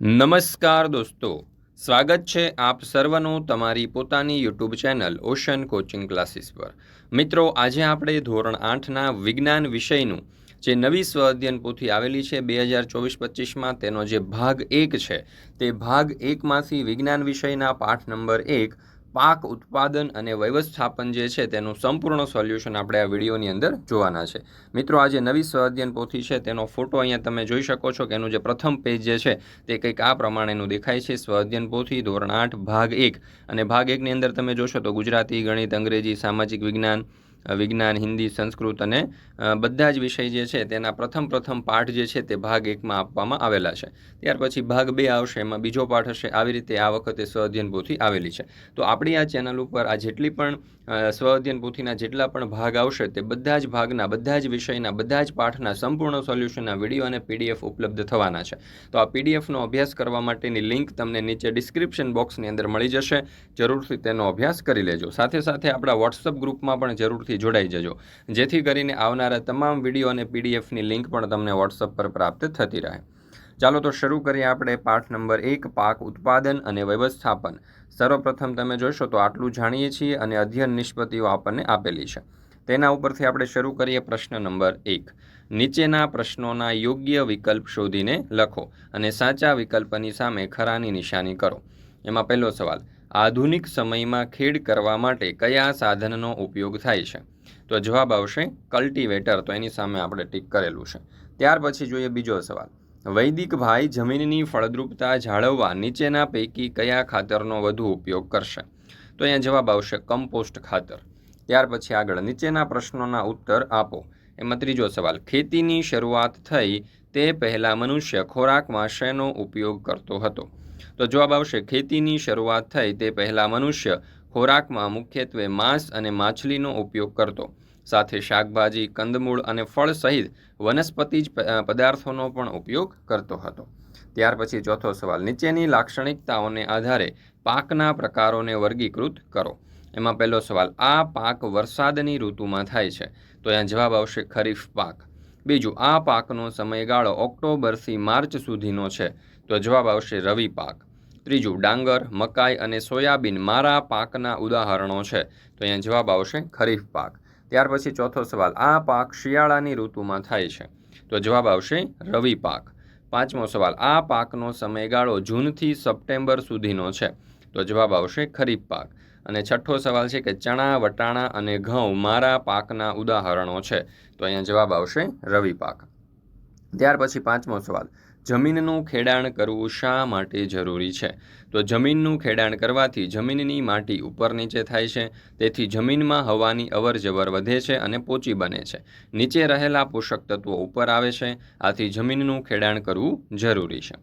નમસ્કાર દોસ્તો. સ્વાગત છે આપ સર્વનું તમારી પોતાની YouTube channel Ocean Coaching Classes પર. મિત્રો, આજે આપણે ધોરણ આઠના વિજ્ઞાન વિષયનું જે નવી સ્વ અધ્યયન પોથી આવેલી છે બે હજાર ચોવીસ પચીસમાં, તેનો જે ભાગ એક છે, તે ભાગ એકમાંથી વિજ્ઞાન વિષયના પાઠ નંબર એક પાક ઉત્પાદન અને વ્યવસ્થાપન જે છે તેનું સંપૂર્ણ સોલ્યુશન આપણે આ વિડીયોની અંદર જોવાના છે. મિત્રો આ જે નવી સ્વ અધ્યયન પોથી છે, તેનો ફોટો અહીંયા તમે જોઈ શકો છો કે એનું જે પ્રથમ પેજ જે છે તે કંઈક આ પ્રમાણેનું દેખાય છે. સ્વ અધ્યયન પોથી, ધોરણ આઠ, ભાગ એક. અને ભાગ એકની અંદર તમે જોશો તો ગુજરાતી, ગણિત, અંગ્રેજી, સામાજિક વિજ્ઞાન વિજ્ઞાન, હિન્દી, સંસ્કૃત અને બધા જ વિષય જે છે તેના પ્રથમ પ્રથમ પાઠ જે છે તે ભાગ એકમાં આપવામાં આવેલા છે. ત્યાર પછી ભાગ બે આવશે, એમાં બીજો પાઠ હશે. આવી રીતે આ વખતે સ્વ અધ્યયન પોથી આવેલી છે. તો આપણી આ ચેનલ ઉપર આ જેટલી પણ સ્વઅધ્યયન સ્વ અધ્યયન પોથીના જેટલા પણ ભાગ આવશે તે બધા જ ભાગના, બધા જ વિષયના, બધા જ પાઠના સંપૂર્ણ સોલ્યુશનના વીડિયો અને પીડીએફ ઉપલબ્ધ થવાના છે. તો આ પીડીએફનો અભ્યાસ કરવા માટેની લિંક તમને નીચે ડિસ્ક્રિપ્શન બોક્સની અંદર મળી જશે. જરૂરથી તેનો અભ્યાસ કરી લેજો. સાથે સાથે આપણા વોટ્સઅપ ગ્રુપમાં પણ જરૂરથી જોડાઈ જજો. જેથી કરીને આવનારા તમામ વીડિયો અને પીડીએફની લિંક પણ તમને વોટ્સઅપ પર પ્રાપ્ત થતી રહે. ચાલો તો શરૂ કરીએ આપણે પાઠ નંબર એક, પાક ઉત્પાદન અને વ્યવસ્થાપન. સર્વપ્રથમ તમે જોશો તો આટલું જાણીએ છીએ અને અધ્યયન નિષ્પત્તિઓ આપણને આપેલી છે. તેના ઉપરથી આપણે શરૂ કરીએ પ્રશ્ન નંબર એક. નીચેના પ્રશ્નોના યોગ્ય વિકલ્પ શોધીને લખો અને સાચા વિકલ્પની સામે ખરાની નિશાની કરો. એમાં પહેલો સવાલ આધુનિક સમયમાં ખેડ કરવા માટે કયા સાધનનો ઉપયોગ થાય છે? તો જવાબ આવશે કલ્ટિવેટર. તો એની સામે આપણે ટીક કરેલું છે. ત્યાર પછી જોઈએ બીજો સવાલ. વૈદિક ભાઈ જમીનની ફળદ્રુપતા જાળવવા નીચેના પૈકી કયા ખાતરનો વધુ ઉપયોગ કરશે? તો અહીંયા જવાબ આવશે કમ્પોસ્ટ ખાતર. ત્યાર પછી આગળ નીચેના પ્રશ્નોના ઉત્તર આપો. એમાં ત્રીજો સવાલ, ખેતીની શરૂઆત થઈ તે પહેલાં મનુષ્ય ખોરાકમાં શેનો ઉપયોગ કરતો હતો. તો જવાબ આવશે, ખેતીની શરૂઆત થઈ તે પહેલાં મનુષ્ય ખોરાકમાં મુખ્યત્વે માંસ અને માછલીનો ઉપયોગ કરતો. સાથે શાકભાજી, કંદમૂળ અને ફળ સહિત વનસ્પતિ પદાર્થોનો પણ ઉપયોગ કરતો હતો. ત્યાર પછી ચોથો સવાલ, નીચેની લાક્ષણિકતાઓને આધારે પાકના પ્રકારોને વર્ગીકૃત કરો. એમાં પહેલો સવાલ, આ પાક વરસાદની ઋતુમાં થાય છે? તો અહીંયા જવાબ આવશે, ખરીફ પાક. બીજું, આ પાકનો સમયગાળો ઓક્ટોબરથી માર્ચ સુધીનો છે. તો જવાબ આવશે રવિ પાક. ત્રીજું, ડાંગર, મકાઈ અને સોયાબીન મારા પાકના ઉદાહરણો છે. તો અહીંયા જવાબ આવશે ખરીફ પાક. ત્યાર પછી ચોથો સવાલ, આ પાક શિયાળાની ઋતુમાં થાય છે? તો જવાબ આવશે રવિ પાક. પાંચમો સવાલ, આ પાકનો સમયગાળો જૂનથી સપ્ટેમ્બર સુધીનો છે? તો જવાબ આવશે ખરીફ પાક. અને છઠ્ઠો સવાલ છે કે ચણા, વટાણા અને ઘઉં મારા પાકના ઉદાહરણો છે? તો અહીંયા જવાબ આવશે રવિ પાક. ત્યાર પછી પાંચમો સવાલ, જમીનનું ખેડાણ કરવું શા માટે જરૂરી છે? તો જમીનનું ખેડાણ કરવાથી જમીનની માટી ઉપર નીચે થાય છે, તેથી જમીનમાં હવાની અવરજવર વધે છે અને પોચી બને છે. નીચે રહેલા પોષક તત્વો ઉપર આવે છે, આથી જમીનનું ખેડાણ કરવું જરૂરી છે.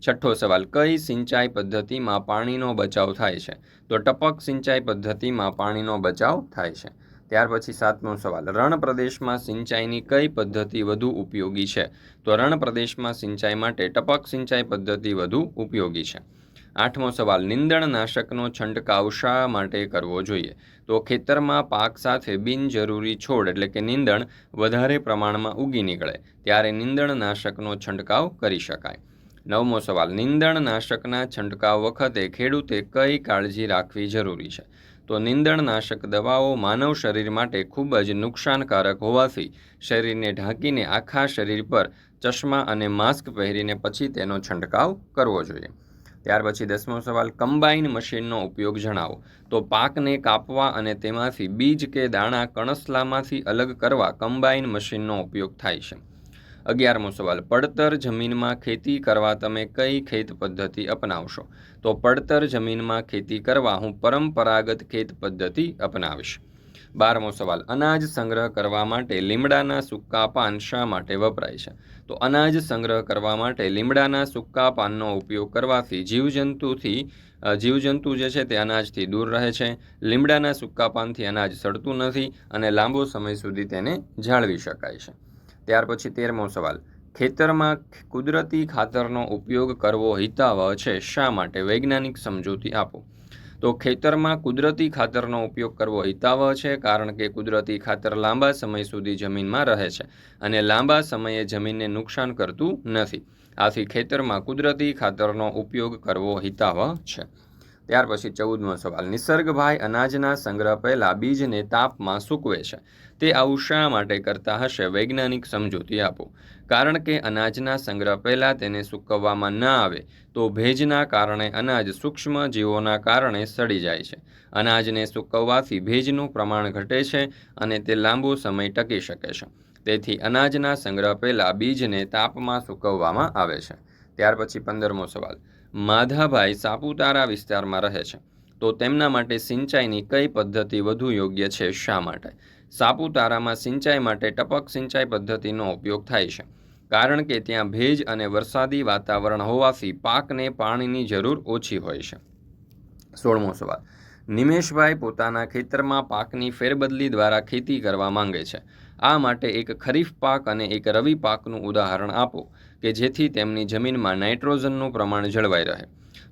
છઠ્ઠો સવાલ, કઈ સિંચાઈ પદ્ધતિમાં પાણીનો બચાવ થાય છે? તો ટપક સિંચાઈ પદ્ધતિમાં પાણીનો બચાવ થાય છે. ત્યાર પછી સાતમો સવાલ. રણ પ્રદેશમાં સિંચાઈની કઈ પદ્ધતિ વધુ ઉપયોગી છે? તો રણ પ્રદેશમાં સિંચાઈ માટે ટપક સિંચાઈ પદ્ધતિ વધુ ઉપયોગી છે. આઠમો સવાલ, નિંદણનાશકનો છંટકાવ શા માટે કરવો જોઈએ? તો ખેતરમાં પાક સાથે બિનજરૂરી છોડ એટલે કે નિંદણ વધારે પ્રમાણમાં ઉગી નીકળે, ત્યારે નિંદણનાશકનો છંટકાવ કરી શકાય. નવમો સવાલ, નિંદણનાશકના છંટકાવ વખતે ખેડૂતે કઈ કાળજી રાખવી જરૂરી છે? તો નિંદણનાશક દવાઓ માનવ શરીર માટે ખૂબ જ નુકસાનકારક હોવાથી શરીરને ઢાંકીને આખા શરીર પર ચશ્મા અને માસ્ક પહેરીને પછી તેનો છંટકાવ કરવો જોઈએ. ત્યાર પછી દસમો સવાલ કમ્બાઈન મશીનનો ઉપયોગ જણાવો. તો પાકને કાપવા અને તેમાંથી બીજ કે દાણા કણસલામાંથી અલગ કરવા કમ્બાઈન મશીનનો ઉપયોગ થાય છે. અગિયારમો સવાલ, પડતર જમીનમાં ખેતી કરવા તમે કઈ ખેત પદ્ધતિ અપનાવશો? તો પડતર જમીનમાં ખેતી કરવા હું પરંપરાગત ખેત પદ્ધતિ અપનાવીશ. બારમો સવાલ, અનાજ સંગ્રહ કરવા માટે લીમડાના સૂકા પાન શા માટે વપરાય છે? તો અનાજ સંગ્રહ કરવા માટે લીમડાના સૂકા પાનનો ઉપયોગ કરવાથી જીવજંતુથી જીવજંતુ જે છે તે અનાજથી દૂર રહે છે. લીમડાના સૂકા પાનથી અનાજ સડતું નથી અને લાંબો સમય સુધી તેને જાળવી શકાય છે. ત્યાર પછી તેરમો સવાલ. ખેતરમાં કુદરતી ખાતરનો ઉપયોગ કરવો હિતાવહ છે, શા માટે? વૈજ્ઞાનિક સમજૂતી આપો. તો ખેતરમાં કુદરતી ખાતરનો ઉપયોગ કરવો હિતાવહ છે, કારણ કે કુદરતી ખાતર લાંબા સમય સુધી જમીનમાં રહે છે અને લાંબા સમયે જમીનને નુકસાન કરતું નથી. આથી ખેતરમાં કુદરતી ખાતરનો ઉપયોગ કરવો હિતાવહ છે. ત્યાર પછી ચૌદમો સવાલ. નિસર્ગભાઈ અનાજના સંગ્રહ પહેલાં બીજને તાપમાં સૂકવે છે. તે આવું શા માટે કરતા હશે? વૈજ્ઞાનિક સમજૂતી આપો. કારણ કે અનાજના સંગ્રહ પહેલાં તેને સૂકવવામાં ન આવે, તો ભેજના કારણે અનાજ સૂક્ષ્મ જીવોના કારણે સડી જાય છે. અનાજને સૂકવવાથી ભેજનું પ્રમાણ ઘટે છે અને તે લાંબો સમય ટકી શકે છે. તેથી અનાજના સંગ્રહ પહેલાં બીજને તાપમાં સૂકવવામાં આવે છે. ત્યાર પછી પંદરમો સવાલ. માધાભાઈ સાપુતારા વિસ્તારમાં રહે છે. તો તેમના માટે સિંચાઈની કઈ પદ્ધતિ વધુ યોગ્ય છે શા માટે? સાપુતારામાં સિંચાઈ માટે ટપક સિંચાઈ પદ્ધતિનો ઉપયોગ થાય છે. કારણ કે ત્યાં ભેજ અને વરસાદી વાતાવરણ હોવાથી પાકને પાણીની જરૂર ઓછી હોય છે. સોળમો સવાલ. નિમેશભાઈ પોતાના ખેતરમાં પાકની ફેરબદલી દ્વારા ખેતી કરવા માંગે છે. આ માટે એક ખરીફ પાક અને એક રવિ પાકનું ઉદાહરણ આપો, કે જેથી તેમની જમીનમાં નાઇટ્રોજનનું પ્રમાણ જળવાઈ રહે.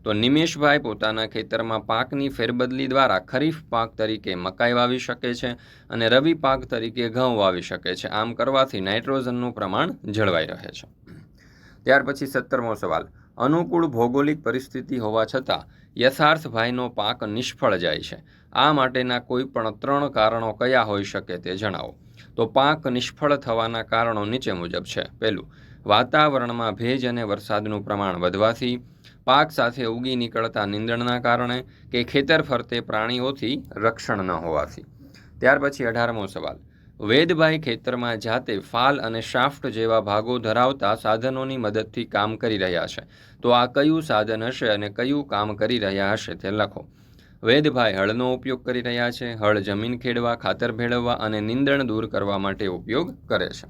તો નિમેશભાઈ પોતાના ખેતરમાં પાકની ફેરબદલી દ્વારા ખરીફ પાક તરીકે મકાઈ વાવી શકે છે અને રવિ પાક તરીકે ઘઉં વાવી શકે છે. આમ કરવાથી નાઇટ્રોજનનું પ્રમાણ જળવાઈ રહે છે. ત્યાર પછી સત્તરમો સવાલ. અનુકૂળ ભૌગોલિક પરિસ્થિતિ હોવા છતાં યથાર્થભાઈનો પાક નિષ્ફળ જાય છે. આ માટેના કોઈ પણ ત્રણ કારણો કયા હોઈ શકે તે જણાવો. તો પાક નિષ્ફળ થવાના કારણો નીચે મુજબ છે. પહેલું, વાતાવરણમાં ભેજ અને વરસાદનું પ્રમાણ વધવાથી પાક સાથે ઉગી નીકળતા નીંદણના કારણે કે ખેતર ફરતે પ્રાણીઓથી રક્ષણ ન હોવાથી. ત્યાર પછી અઢારમો સવાલ, વેદભાઈ ખેતરમાં જાતે ફાલ અને શાફ્ટ જેવા ભાગો ધરાવતા સાધનોની મદદથી કામ કરી રહ્યા છે. તો આ કયું સાધન હશે અને કયું કામ કરી રહ્યા હશે તે લખો. વેદભાઈ હળનો ઉપયોગ કરી રહ્યા છે. હળ જમીન ખેડવા, ખાતર ભેળવવા અને નિંદણ દૂર કરવા માટે ઉપયોગ કરે છે.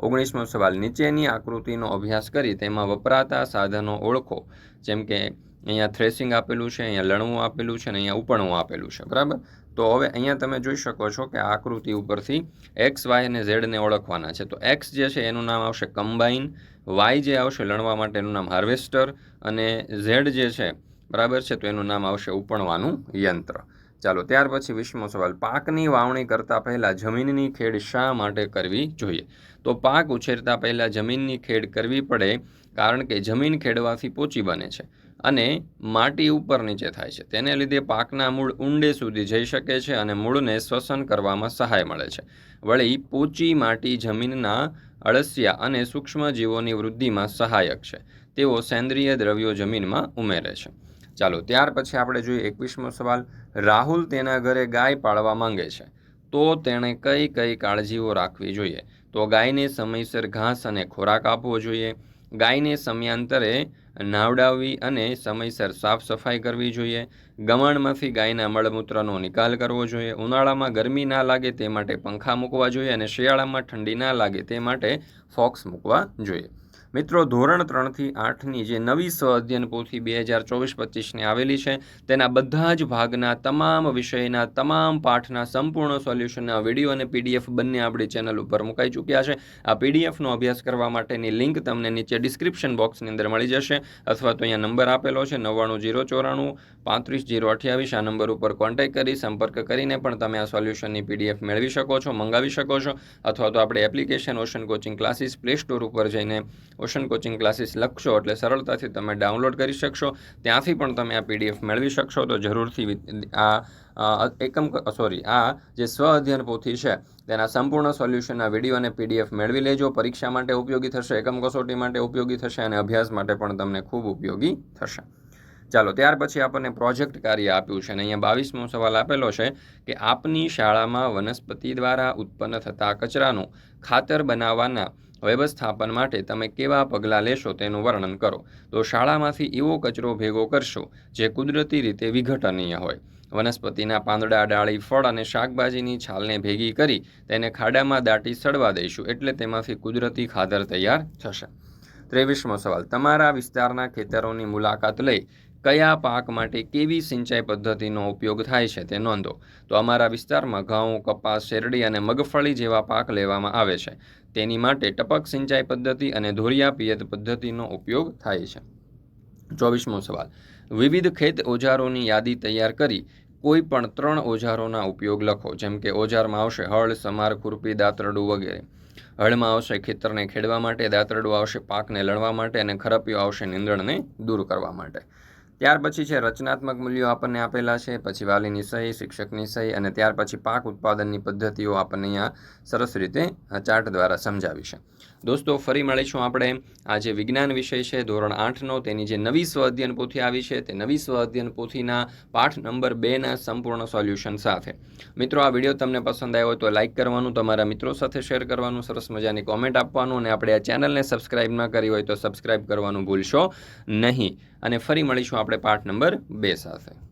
ઓગણીસમો સવાલ, નીચેની આકૃતિનો અભ્યાસ કરી તેમાં વપરાતા સાધનો ઓળખો. જેમ કે, અહીંયા થ્રેસિંગ આપેલું છે, અહીંયા લણવું આપેલું છે અને અહીંયા ઉપણવું આપેલું છે. બરાબર? તો હવે અહીંયા તમે જોઈ શકો છો કે આકૃતિ ઉપરથી એક્સ વાય અને ઝેડને ઓળખવાના છે. તો એક્સ જે છે એનું નામ આવશે કમ્બાઈન વાય જે આવશે લણવા માટેનું નામ હાર્વેસ્ટર અને ઝેડ જે છે બરાબર છે? તો એનું નામ આવશે ઉપણવાનું યંત્ર. ચાલો, ત્યાર પછી વીસમો સવાલ. પાકની વાવણી કરતાં પહેલાં જમીનની ખેડ શા માટે કરવી જોઈએ? તો પાક ઉછેરતા પહેલાં જમીનની ખેડ કરવી પડે કારણ કે જમીન ખેડવાથી પોચી બને છે અને માટી ઉપર નીચે થાય છે. તેને લીધે પાકના મૂળ ઊંડે સુધી જઈ શકે છે અને મૂળને શ્વસન કરવામાં સહાય મળે છે. વળી, પોચી માટી જમીનના અળસિયા અને સૂક્ષ્મજીવોની વૃદ્ધિમાં સહાયક છે. તેઓ સેન્દ્રિય દ્રવ્યો જમીનમાં ઉમેરે છે. ચાલો, ત્યાર પછી આપણે જોઈએ એકવીસમો સવાલ. રાહુલ તેના ઘરે ગાય પાળવા માંગે છે, તો તેણે કઈ કઈ કાળજીઓ રાખવી જોઈએ? તો ગાયને સમયસર ઘાસ અને ખોરાક આપવો જોઈએ. ગાયને સમયાંતરે નાવડાવવી અને સમયસર સાફ સફાઈ કરવી જોઈએ. ગમાણમાંથી ગાયના મળમૂત્રનો નિકાલ કરવો જોઈએ. ઉનાળામાં ગરમી ના લાગે તે માટે પંખા મૂકવા જોઈએ અને શિયાળામાં ઠંડી ના લાગે તે માટે ફોક્સ મૂકવા જોઈએ. મિત્રો, ધોરણ ત્રણથી આઠની જે નવી સ્વ અધ્યયન પોથી બે હજાર ચોવીસ પચીસની આવેલી છે, તેના બધા જ ભાગના તમામ વિષયના તમામ પાઠના સંપૂર્ણ સોલ્યુશનના વીડિયો અને પીડીએફ બંને આપણી ચેનલ ઉપર મુકાઈ ચૂક્યા છે. આ પીડીએફનો અભ્યાસ કરવા માટેની લિંક તમને નીચે ડિસ્ક્રિપ્શન બોક્સની અંદર મળી જશે, અથવા તો અહીંયા નંબર આપેલો છે, નવ્વાણું જીરો ચોરાણું પાંત્રીસ જીરો અઠ્યાવીસ. આ નંબર ઉપર કોન્ટેક્ટ કરી, સંપર્ક કરીને પણ તમે આ સોલ્યુશનની પીડીએફ મેળવી શકો છો, મંગાવી શકો છો, અથવા તો આપણે application Ocean Coaching Classes Play Store ઉપર જઈને ઓશન કોચિંગ ક્લાસીસ લખશો એટલે સરળતાથી તમે ડાઉનલોડ કરી શકશો. ત્યાંથી પણ તમે આ પીડીએફ મેળવી શકશો. તો જરૂરથી આ એકમ સોરી, આ જે સ્વ અધ્યયન પોથી છે, તેના સંપૂર્ણ સોલ્યુશનના વીડિયો અને પીડીએફ મેળવી લેજો. પરીક્ષા માટે ઉપયોગી થશે, એકમ કસોટી માટે ઉપયોગી થશે અને અભ્યાસ માટે પણ તમને ખૂબ ઉપયોગી થશે. ચાલો, ત્યાર પછી આપણને પ્રોજેક્ટ કાર્ય આપ્યું છે અને અહીંયા બાવીસમો સવાલ આપેલો છે કે આપની શાળામાં વનસ્પતિ દ્વારા ઉત્પન્ન થતા કચરાનું ખાતર બનાવવાના વ્યવસ્થાપન માટે તમે કેવા પગલાં લેશો તેનું વર્ણન કરો. તો શાળામાંથી એવો કચરો ભેગો કરશો જે કુદરતી રીતે વિઘટનીય હોય. વનસ્પતિના પાંદડા, ડાળી, ફળ અને શાકભાજીની છાલને ભેગી કરી તેને ખાડામાં દાટી સડવા દઈશું એટલે તેમાંથી કુદરતી ખાતર તૈયાર થશે. ત્રેવીસમો સવાલ. તમારા વિસ્તારના ખેતરોની મુલાકાત લઈ કયા પાક માટે કેવી સિંચાઈ પદ્ધતિનો ઉપયોગ થાય છે તે નોંધો. તો અમારા વિસ્તારમાં ઘઉં, કપાસ, શેરડી અને મગફળી જેવા પાક લેવામાં આવે છે. તેની માટે ટપક સિંચાઈ પદ્ધતિ અને ધોરિયા પિયત પદ્ધતિનો ઉપયોગ થાય છે. ચોવીસમો સવાલ. વિવિધ ખેત ઓજારોની યાદી તૈયાર કરી કોઈ પણ ત્રણ ઓજારોના ઉપયોગ લખો. જેમ કે ઓજારમાં આવશે હળ, સમાર, ખુરપી, દાંતરડું વગેરે. હળમાં આવશે ખેતરને ખેડવા માટે, દાંતરડું આવશે પાકને લણવા માટે અને ખરપીઓ આવશે નીંદણને દૂર કરવા માટે. ત્યાર પછી છે, રચનાત્મક મૂલ્યો આપણને આપેલા છે, પછી વાલીની સહી, શિક્ષકની સહી અને ત્યાર પછી પાક ઉત્પાદનની પદ્ધતિઓ આપણને અહીંયા સરસ રીતે ચાર્ટ દ્વારા સમજાવી છે. દોસ્તો, ફરી મળીશું આપણે. આ જે વિજ્ઞાન વિષય છે, ધોરણ આઠનો. તેની જે નવી સ્વ અધ્યયન પોથી આવી છે, તે નવી સ્વ અધ્યયન પોથીના પાઠ નંબર બેના સંપૂર્ણ સોલ્યુશન સાથે. મિત્રો, આ વીડિયો તમને પસંદ આવ્યો હોય તો લાઇક કરવાનું, તમારા મિત્રો સાથે શેર કરવાનું, સરસ મજાની કોમેન્ટ આપવાનું અને આપણે આ ચેનલને સબસ્ક્રાઇબ ન કરી હોય તો સબસ્ક્રાઇબ કરવાનું ભૂલશો નહીં. અને ફરી મળીશું આપણે પાઠ નંબર બે સાથે.